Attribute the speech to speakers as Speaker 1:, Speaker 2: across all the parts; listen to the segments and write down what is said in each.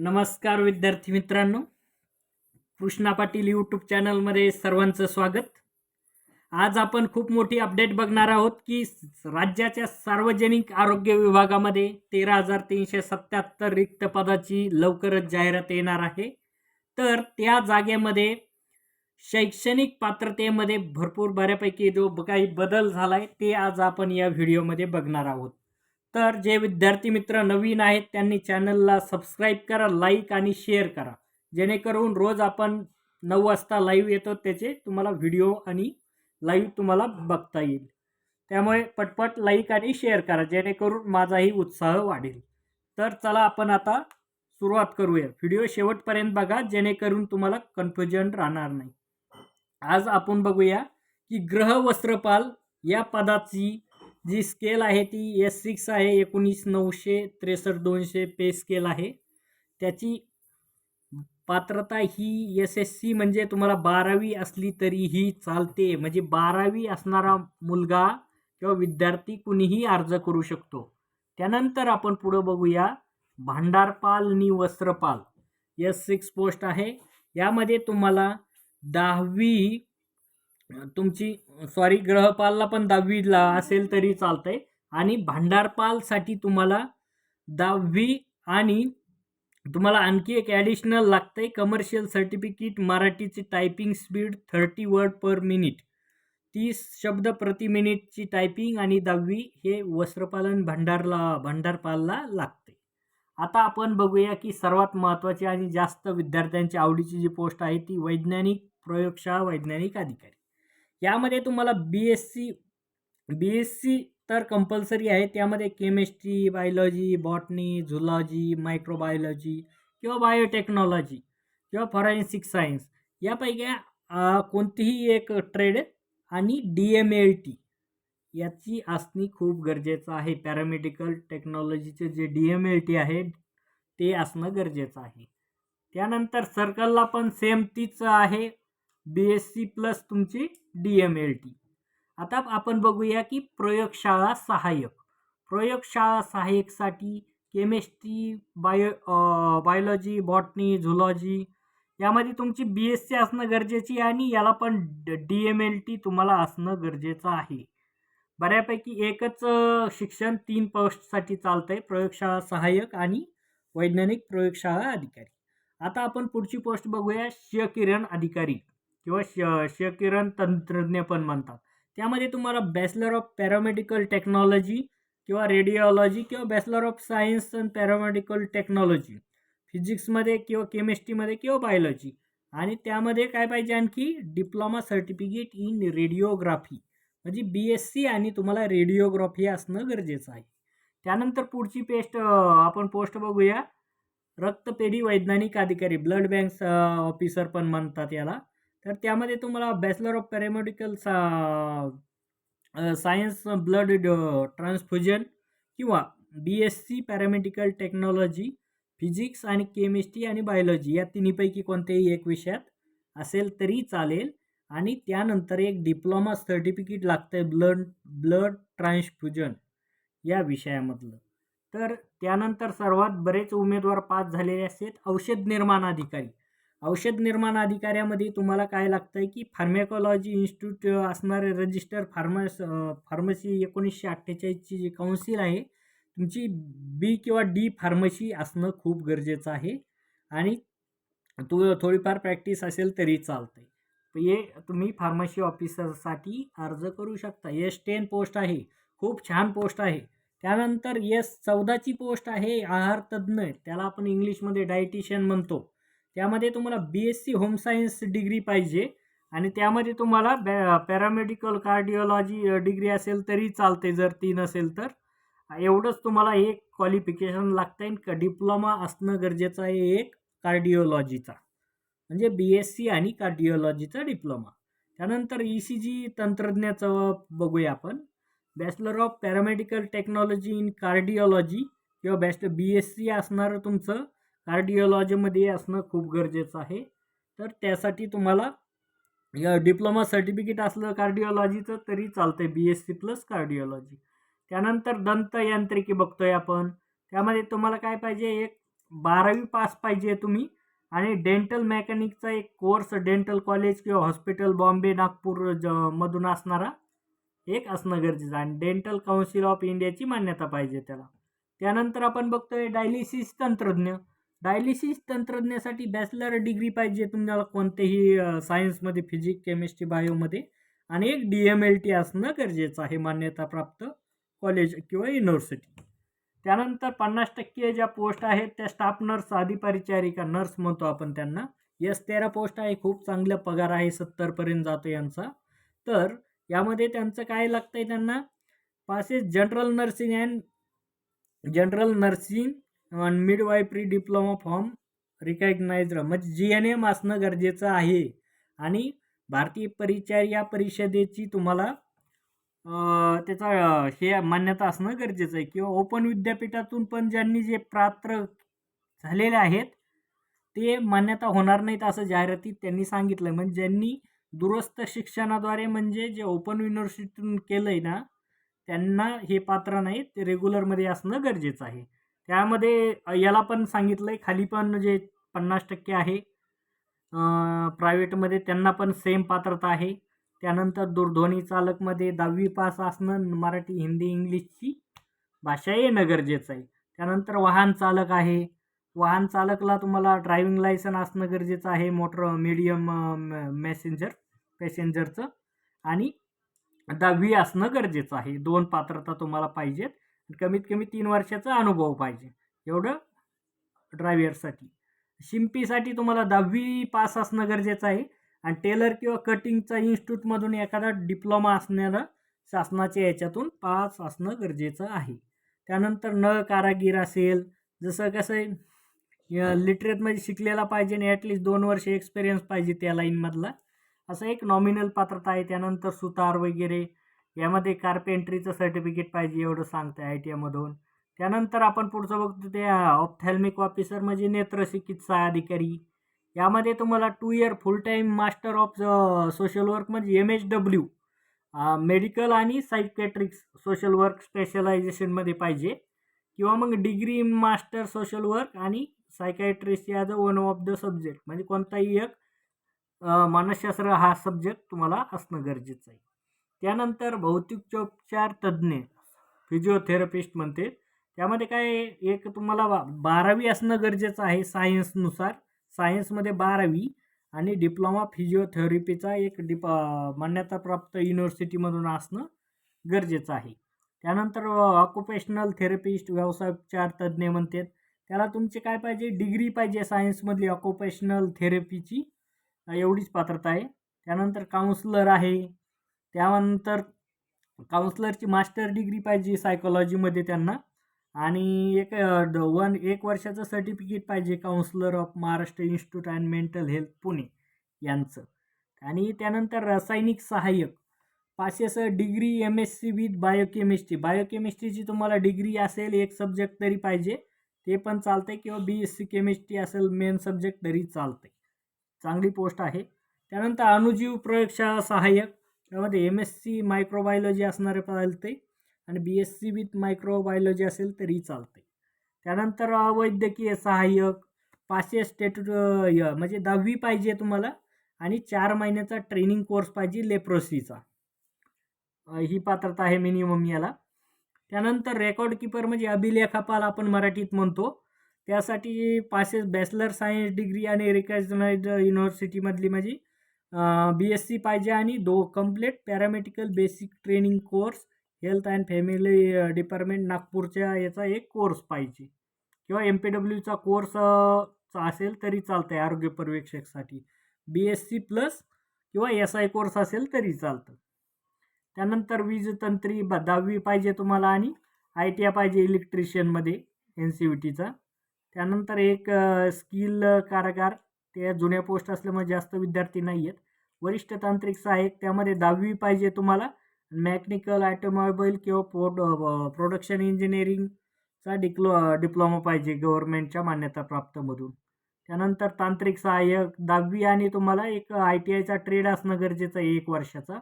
Speaker 1: नमस्कार विद्यार्थी मित्रांनो. कृष्णा पाटील यूट्यूब चॅनलमध्ये सर्वांचं स्वागत. आज आपण खूप मोठी अपडेट बघणार आहोत की राज्याच्या सार्वजनिक आरोग्य विभागामध्ये तेरा हजार तीनशे सत्याहत्तर रिक्त पदाची लवकरच जाहिरात येणार आहे. तर त्या जागेमध्ये शैक्षणिक पात्रतेमध्ये भरपूर बऱ्यापैकी जो काही बदल झाला आहे ते आज आपण या व्हिडिओमध्ये बघणार आहोत. तर जे विद्यार्थी मित्र नवीन आहेत त्यांनी चॅनलला सबस्क्राईब करा लाईक आणि शेअर करा. जेणेकरून रोज आपण नऊ वाजता लाईव्ह येतो त्याचे तुम्हाला व्हिडिओ आणि लाईव्ह तुम्हाला बघता येईल. त्यामुळे पटपट लाईक आणि शेअर करा जेणेकरून माझाही उत्साह वाढेल. तर चला आपण आता सुरुवात करूया. व्हिडिओ शेवटपर्यंत बघा जेणेकरून तुम्हाला कन्फ्युजन राहणार नाही. आज आपण बघूया की ग्रह वस्त्रपाल या पदाची जी स्केल आहे ती एस सिक्स आहे एकोणीस नऊशे त्रेसष्ट दोनशे पे स्केल आहे. त्याची पात्रता ही एस एस सी म्हणजे तुम्हाला बारावी असली तरीही चालते. म्हणजे बारावी असणारा मुलगा किंवा विद्यार्थी कुणीही अर्ज करू शकतो. त्यानंतर आपण पुढं बघूया. भांडारपाल आणि वस्त्रपाल. एस सिक्स पोस्ट आहे. यामध्ये तुम्हाला दहावी तुमची सॉरी ग्रहपालला पण दहावीला असेल तरी चालतंय. आणि भांडारपालसाठी तुम्हाला दहावी आणि तुम्हाला आणखी एक ॲडिशनल लागतं आहे कमर्शियल सर्टिफिकेट मराठीची typing speed thirty word per minute तीस शब्द प्रति मिनिटची टायपिंग आणि दहावी हे वस्त्रपालन भांडारला भांडारपालला लागते आता आपण बघूया की सर्वात महत्त्वाची आणि जास्त विद्यार्थ्यांची आवडीची जी पोस्ट आहे ती वैज्ञानिक प्रयोगशाळा वैज्ञानिक अधिकारी. यामध्ये तुम्हाला B S C B S C तर कंपल्सरी आहे. त्यामध्ये chemistry biology botany zoology microbiology किंवा बायोटेक्नॉलॉजी किंवा फॉरेन्सिक सायन्स यापैकी कोणतीही एक ट्रेड आणि डी एम एल टी याची असणे खूप गरजेचं आहे. पॅरामेडिकल टेक्नॉलॉजीचे जे डी एम एल टी आहे ते असणं गरजेचं आहे. त्यानंतर सर्कलला पण सेम तीच आहे. बी एस सी प्लस तुमची डी एम एल टी आता आपण बघूया की प्रयोगशाळा सहाय्यक. प्रयोगशाळा सहाय्यकसाठी chemistry bio biology botany zoology यामध्ये तुमची बी एस सी असणं गरजेची आहे आणि याला पण डी एम एल टी तुम्हाला असणं गरजेचं आहे. बऱ्यापैकी एकच शिक्षण तीन पोस्टसाठी चालतं आहे प्रयोगशाळा सहाय्यक आणि वैज्ञानिक प्रयोगशाळा अधिकारी. आता आपण पुढची पोस्ट बघूया क्षकिरण अधिकारी. किंवा श क्षकिरण तंत्रज्ञ पण म्हणतात. त्यामध्ये तुम्हाला बॅचलर ऑफ पॅरामेडिकल टेक्नॉलॉजी किंवा रेडिओलॉजी किंवा bachelor of science and paramedical technology फिजिक्समध्ये किंवा केमिस्ट्रीमध्ये किंवा बायोलॉजी आणि त्यामध्ये काय पाहिजे आणखी? डिप्लोमा सर्टिफिकेट इन रेडिओग्राफी म्हणजे बी एस सी आणि तुम्हाला रेडिओग्राफी असणं गरजेचं आहे. त्यानंतर पुढची पेस्ट आपण पोस्ट बघूया. रक्तपेढी वैज्ञानिक अधिकारी ब्लड बँक ऑफिसर पण म्हणतात याला. तर त्यामध्ये तुम्हाला बॅचलर ऑफ पॅरामेडिकल सा सायन्स ब्लड ट्रान्सफ्युजन किंवा B S C paramedical technology physics आणि केमिस्ट्री आणि बायोलॉजी या तिन्हीपैकी कोणत्याही एक विषयात असेल तरी चालेल. आणि त्यानंतर एक डिप्लोमा सर्टिफिकेट लागतं आहे ब्लड ब्लड ट्रान्सफ्युजन या विषयामधलं. तर त्यानंतर सर्वात बरेच उमेदवार पास झालेले असतात औषध निर्माण अधिकारी. औषध निर्माण अधिकाऱ्यामध्ये तुम्हाला काय लागतं आहे की फार्मॅकॉलॉजी इन्स्टिट्यूट असणारे रजिस्टर फार्मस फार्मसी एकोणीसशे अठ्ठेचाळीसची जी काउन्सिल आहे तुमची बी किंवा डी फार्मसी असणं खूप गरजेचं आहे. आणि तू थोडीफार प्रॅक्टिस असेल तरी चालतं आहे हे तुम्ही फार्मसी ऑफिसरसाठी अर्ज करू शकता. एस टेन पोस्ट आहे. खूप छान पोस्ट आहे. त्यानंतर एस चौदाची पोस्ट आहे. आहार तज्ज्ञ. त्याला आपण इंग्लिशमध्ये डायटिशियन म्हणतो. त्यामध्ये तुम्हाला B S C home science degree पाहिजे आणि त्यामध्ये तुम्हाला बॅ पॅरामेडिकल कार्डिओलॉजी डिग्री असेल तरी चालते जर ती नसेल तर. एवढंच तुम्हाला एक क्वालिफिकेशन लागतं आहे का डिप्लोमा असणं गरजेचं आहे एक कार्डिओलॉजीचा म्हणजे बी एस सी आणि कार्डिओलॉजीचा डिप्लोमा त्यानंतर ई सी जी तंत्रज्ञाचं बघूया आपण. Bachelor of paramedical technology in cardiology किंवा बॅचलर बी एस सी असणारं तुमचं कार्डिओलॉजीमध्ये असणं खूप गरजेचं आहे. तर त्यासाठी तुम्हाला या डिप्लोमा सर्टिफिकेट असलं कार्डिओलॉजीचं तरी चालतं आहे B S C plus cardiology त्यानंतर दंतयांत्रिकी बघतोय आपण. त्यामध्ये तुम्हाला काय पाहिजे? एक बारावी पास पाहिजे तुम्ही आणि डेंटल मेकॅनिकचा एक कोर्स डेंटल कॉलेज किंवा हॉस्पिटल बॉम्बे नागपूर ज मधून असणारा एक असणं गरजेचं आहे. आणि डेंटल काउन्सिल ऑफ इंडियाची मान्यता पाहिजे त्याला. त्यानंतर आपण बघतोय डायलिसिस तंत्रज्ञ. डायलिसिस तंत्रज्ञासाठी बॅचलर डिग्री पाहिजे तुम्हाला कोणतेही सायन्समध्ये फिजिक केमिस्ट्री बायोमध्ये. आणि एक डी एम एल टी असणं गरजेचं आहे मान्यताप्राप्त कॉलेज किंवा युनिव्हर्सिटी. त्यानंतर पन्नास टक्के ज्या पोस्ट आहेत त्या स्टाफ नर्स आधी परिचारिका नर्स म्हणतो आपण त्यांना. यस तेरा पोस्ट आहे खूप चांगला पगार आहे सत्तरपर्यंत जातो यांचा. तर यामध्ये त्यांचं काय लागतं आहे त्यांना? Passes general nursing and general nursing आणि मिडवायफरी डिप्लोमा फॉर्म रिकॅग्नाइज म्हणजे जी एन एम असणं गरजेचं आहे. आणि भारतीय परिचार परिषदेची तुम्हाला त्याचा हे मान्यता असणं गरजेचं आहे. किंवा ओपन विद्यापीठातून पण ज्यांनी जे पात्र झालेले आहेत ते मान्यता होणार नाहीत असं जाहिरातीत त्यांनी सांगितलं म्हणजे ज्यांनी दुरुस्त शिक्षणाद्वारे म्हणजे जे ओपन युनिव्हर्सिटीतून केलं आहे ना त्यांना हे पात्र नाही ते रेग्युलरमध्ये असणं गरजेचं आहे. त्यामध्ये याला पण सांगितलं आहे खाली पण जे पन्नास टक्के आहे प्रायव्हेटमध्ये त्यांना पण सेम पात्रता आहे. त्यानंतर दूरध्वनी चालकमध्ये दहावी पास असणं मराठी हिंदी इंग्लिशची भाषा येणं गरजेचं आहे. त्यानंतर वाहन चालक आहे. वाहन चालकला तुम्हाला ड्रायव्हिंग लायसन असणं गरजेचं आहे मोटर मीडियम मॅसेंजर पॅसेंजरचं आणि दहावी असणं गरजेचं आहे. दोन पात्रता तुम्हाला पाहिजेत. कमीत कमी तीन वर्षाचा अनुभव पाहिजे. एवढं ड्रायव्हरसाठी. शिंपीसाठी तुम्हाला दहावी पास असणं गरजेचं आहे. आणि टेलर किंवा कटिंगचा इन्स्टिट्यूटमधून एखादा डिप्लोमा असणारा शासनाच्या याच्यातून पास असणं गरजेचं आहे. त्यानंतर न कारागीर असेल जसं कसं आहे लिटरेटमध्ये शिकलेला पाहिजे आणि ॲटलिस्ट दोन वर्ष एक्सपिरियन्स पाहिजे त्या लाईनमधला असं एक नॉमिनल पात्रता आहे. त्यानंतर सुतार वगैरे यामध्ये कार्पेंट्रीचं सर्टिफिकेट पाहिजे एवढं सांगतं आय टी आयमधून त्यानंतर आपण पुढचं बघतो ते ऑप्थॅल्मिक ऑफिसर म्हणजे नेत्रचिकित्सा अधिकारी. यामध्ये तुम्हाला two year full time master of social work म्हणजे एम एच डब्ल्यू मेडिकल आणि सायकॅट्रिक्स सोशल वर्क स्पेशलायझेशनमध्ये पाहिजे. किंवा मग degree in master social work आणि psychiatrist as a one of the subject म्हणजे कोणताही एक मानसशास्त्र हा सब्जेक्ट तुम्हाला असणं गरजेचं आहे. त्यानंतर भौतिकोपचार तज्ज्ञ फिजिओथेरपिस्ट म्हणते. त्यामध्ये काय एक तुम्हाला बारावी असणं गरजेचं आहे सायन्सनुसार सायन्समध्ये बारावी आणि डिप्लोमा फिजिओथेरपीचा एक डिप मान्यताप्राप्त युनिव्हर्सिटीमधून असणं गरजेचं आहे. त्यानंतर ऑक्युपेशनल थेरपिस्ट व्यवसायोपचार तज्ज्ञ म्हणतात त्याला तुमचे काय पाहिजे? डिग्री पाहिजे सायन्समधली ऑक्युपेशनल थेरपीची एवढीच पात्रता आहे. त्यानंतर काउन्सलर आहे. त्यानंतर काउन्सलरची मास्टर डिग्री पाहिजे सायकोलॉजीमध्ये त्यांना. आणि एक ड- वन एक वर्षाचं सर्टिफिकेट पाहिजे counsellor of Maharashtra institute and mental health Pune यांचं. आणि त्यानंतर रासायनिक सहाय्यक. पाचशे degree M S C with biochemistry बायोकेमिस्ट्रीची तुम्हाला डिग्री असेल एक सब्जेक्ट तरी पाहिजे. ते पण चालतं आहे किंवा बी एस सी केमिस्ट्री असेल मेन सब्जेक्ट तरी चालतं आहे चांगली पोस्ट आहे. त्यानंतर अणुजीव प्रयोगशाळा सहाय्यक. त्यामध्ये एम एस सी मायक्रोबायोलॉजी असणारे चालते आणि B S C with microbiology असेल तरी चालते. त्यानंतर वैद्यकीय सहाय्यक पाचशे स्टेट म्हणजे दहावी पाहिजे तुम्हाला आणि चार महिन्याचा ट्रेनिंग कोर्स पाहिजे लेप्रोसीचा ही पात्रता आहे मिनिमम याला. त्यानंतर रेकॉर्ड किपर म्हणजे अभिलेखापाल आपण मराठीत म्हणतो. त्यासाठी पाचशे बॅचलर सायन्स डिग्री आणि रिकग्नाइज युनिव्हर्सिटीमधली माझी बी एस सी पाहिजे आणि दो complete paramedical basic training course health and family department नागपूरच्या याचा एक कोर्स पाहिजे. किंवा एम पी डब्ल्यूचा कोर्स असेल तरी चालतं आहे आरोग्य पर्यवेक्षकसाठी. बी एस सी प्लस किंवा एस आय कोर्स असेल तरी चालतं. त्यानंतर वीज तंत्री ब दहावी पाहिजे तुम्हाला आणि आय टी आय पाहिजे इलेक्ट्रिशियनमध्ये एन सी व्ही टीचा त्यानंतर एक स्किल कारागार. त्या जुन्या पोस्ट असल्यामुळे जास्त विद्यार्थी नाही आहेत. वरिष्ठ तांत्रिक सहाय्यक त्यामध्ये दहावी पाहिजे तुम्हाला. मॅकॅनिकल ॲटोमोबाईल किंवा प्रोड प्रोडक्शन इंजिनिअरिंगचा डिक्लो डिप्लोमा पाहिजे गव्हर्नमेंटच्या मान्यताप्राप्तमधून त्यानंतर तांत्रिक सहाय्यक दहावी आणि तुम्हाला एक आय टी आयचा ट्रेड असणं गरजेचं आहे एक वर्षाचा.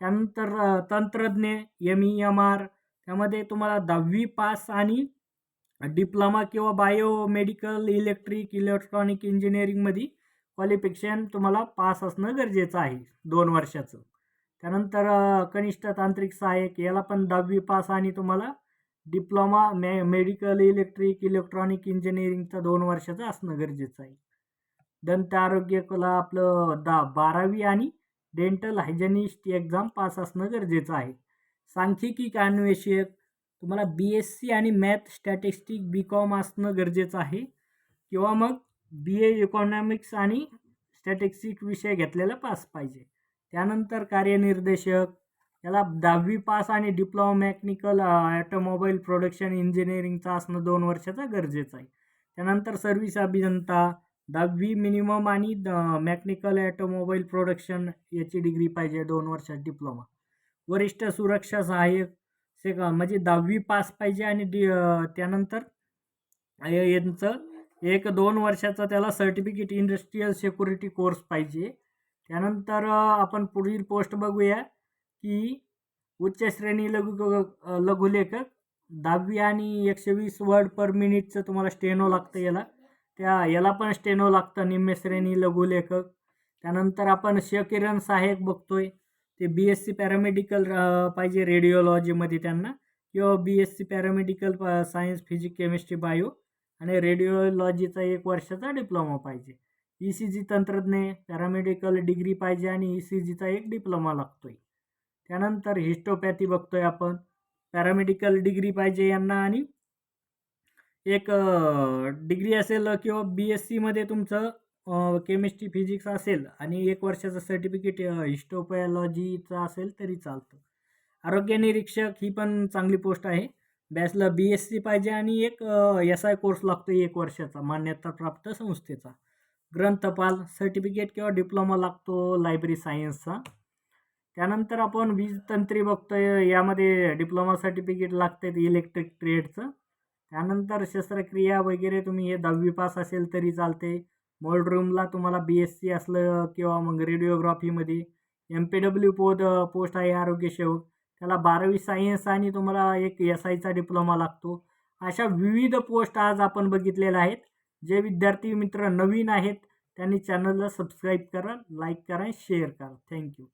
Speaker 1: त्यानंतर तंत्रज्ञ एम ई एम आर त्यामध्ये तुम्हाला दहावी पास आणि डिप्लोमा किंवा बायो मेडिकल इलेक्ट्रिक इलेक्ट्रॉनिक इंजिनिअरिंगमध्ये क्वालिफिकेशन तुम्हाला पास असणं गरजेचं आहे दोन वर्षाचं. त्यानंतर कनिष्ठ तांत्रिक सहाय्यक याला पण दहावी पास आणि तुम्हाला डिप्लोमा मे मेडिकल इलेक्ट्रिक इलेक्ट्रॉनिक इंजिनिअरिंगचा दोन वर्षाचं असणं गरजेचं आहे. दंत आरोग्य कला आपलं दा बारावी आणि डेंटल हायजेनिस्ट एक्झाम पास असणं गरजेचं आहे. सांख्यिकी अन्वेषक तुम्हाला बी एस सी आणि मॅथ स्टॅटिस्टिक बी कॉम असणं गरजेचं आहे. किंवा मग बी ए इकॉनॉमिक्स आणि स्टॅटिस्टिक विषय घेतलेला पास पाहिजे. त्यानंतर कार्यनिर्देशक याला दहावी पास आणि डिप्लोमा मेकॅनिकल ॲटोमोबाईल प्रोडक्शन इंजिनिअरिंगचा असणं दोन वर्षाचा गरजेचं आहे. त्यानंतर सर्व्हिस अभियंता दहावी मिनिमम आणि द मेकॅनिकल ॲटोमोबाईल प्रोडक्शन याची डिग्री पाहिजे दोन वर्षात डिप्लोमा वरिष्ठ सुरक्षा सहाय्यक से का म्हणजे दहावी पास पाहिजे आणि डी त्यानंतर यांचं एक दोन वर्षाचा त्याला सर्टिफिकेट इंडस्ट्रीयल सिक्युरिटी कोर्स पाहिजे. त्यानंतर आपण पुढील पोस्ट बघूया की उच्च श्रेणी लघु लघुलेखक दहावी आणि एकशे वीस वर्ड पर मिनिटचं तुम्हाला स्टेनो लागतं याला. त्या याला पण स्टेनो लागतं निम्न श्रेणी लघुलेखक. त्यानंतर आपण शकिरण सहाय्यक बघतोय. ते बी एस सी पॅरामेडिकल पाहिजे रेडिओलॉजीमध्ये त्यांना. किंवा B S C paramedical science physic chemistry bio आणि रेडिओलॉजीचा एक वर्षाचा डिप्लोमा पाहिजे. ई सी जी तंत्रज्ञ पॅरामेडिकल डिग्री पाहिजे आणि ई सी जीचा एक डिप्लोमा लागतोय. त्यानंतर हिस्टोपॅथी बघतोय आपण. पॅरामेडिकल डिग्री पाहिजे यांना आणि एक डिग्री असेल किंवा बी एस सीमध्ये तुमचं केमिस्ट्री फिजिक्स असेल आणि एक वर्षाचं सर्टिफिकेट हिस्टोपॅलॉजीचं असेल तरी चालतं. आरोग्य निरीक्षक ही पण चांगली पोस्ट आहे. बॅचला बी एस सी पाहिजे आणि एक एस आय कोर्स लागतो एक वर्षाचा मान्यताप्राप्त संस्थेचा. ग्रंथपाल सर्टिफिकेट किंवा डिप्लोमा लागतो लायब्ररी सायन्सचा त्यानंतर आपण वीज तंत्री बघतोय यामध्ये डिप्लोमा सर्टिफिकेट लागतं इलेक्ट्रिक ट्रेडचं त्यानंतर शस्त्रक्रिया वगैरे तुम्ही हे दहावी पास असेल तरी चालते मोल्ड रूमला तुम्हाला बी एस सी असलं किंवा मग रेडिओग्राफीमध्ये एम पी डब्ल्यू पोद पोस्ट आहे आरोग्य सेवक त्याला बारावी सायन्स आणि तुम्हाला एक एस आयचा डिप्लोमा लागतो. अशा विविध पोस्ट आज आपण बघितलेल्या आहेत. जे विद्यार्थी मित्र नवीन आहेत त्यांनी चॅनलला सबस्क्राईब करा लाईक करा शेअर करा. थँक्यू